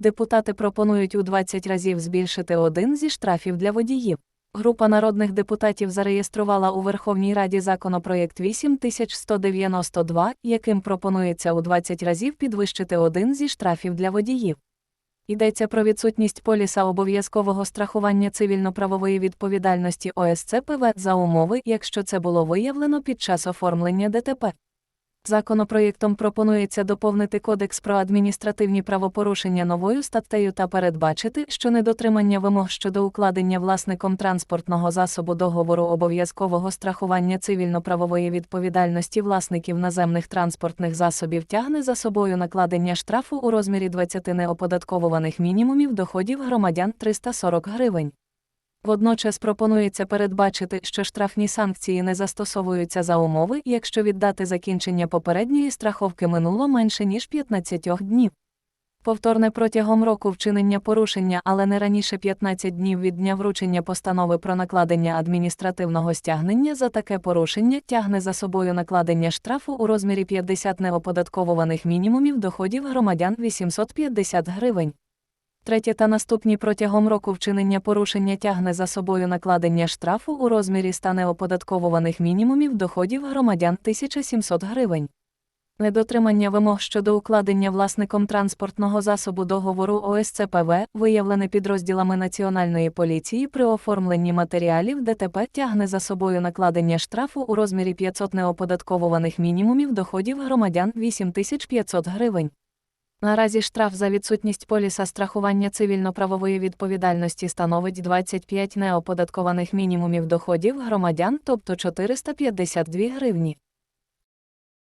Депутати пропонують у 20 разів збільшити один зі штрафів для водіїв. Група народних депутатів зареєструвала у Верховній Раді законопроєкт 8192, яким пропонується у 20 разів підвищити один зі штрафів для водіїв. Йдеться про відсутність поліса обов'язкового страхування цивільно-правової відповідальності ОСЦПВ за умови, якщо це було виявлено під час оформлення ДТП. Законопроєктом пропонується доповнити Кодекс про адміністративні правопорушення новою статтею та передбачити, що недотримання вимог щодо укладення власником транспортного засобу договору обов'язкового страхування цивільно-правової відповідальності власників наземних транспортних засобів тягне за собою накладення штрафу у розмірі 20 неоподатковуваних мінімумів доходів громадян 340 гривень. Водночас пропонується передбачити, що штрафні санкції не застосовуються за умови, якщо від дати закінчення попередньої страховки минуло менше ніж 15 днів. Повторне протягом року вчинення порушення, але не раніше 15 днів від дня вручення постанови про накладення адміністративного стягнення за таке порушення тягне за собою накладення штрафу у розмірі 50 неоподатковуваних мінімумів доходів громадян 850 гривень. Третє та наступні протягом року вчинення порушення тягне за собою накладення штрафу у розмірі 100 неоподатковуваних мінімумів доходів громадян 1700 гривень. Недотримання вимог щодо укладення власником транспортного засобу договору ОСЦПВ, виявлене підрозділами Національної поліції при оформленні матеріалів ДТП тягне за собою накладення штрафу у розмірі 500 неоподатковуваних мінімумів доходів громадян 8500 гривень. Наразі штраф за відсутність поліса страхування цивільно-правової відповідальності становить 25 неоподаткованих мінімумів доходів громадян, тобто 452 гривні.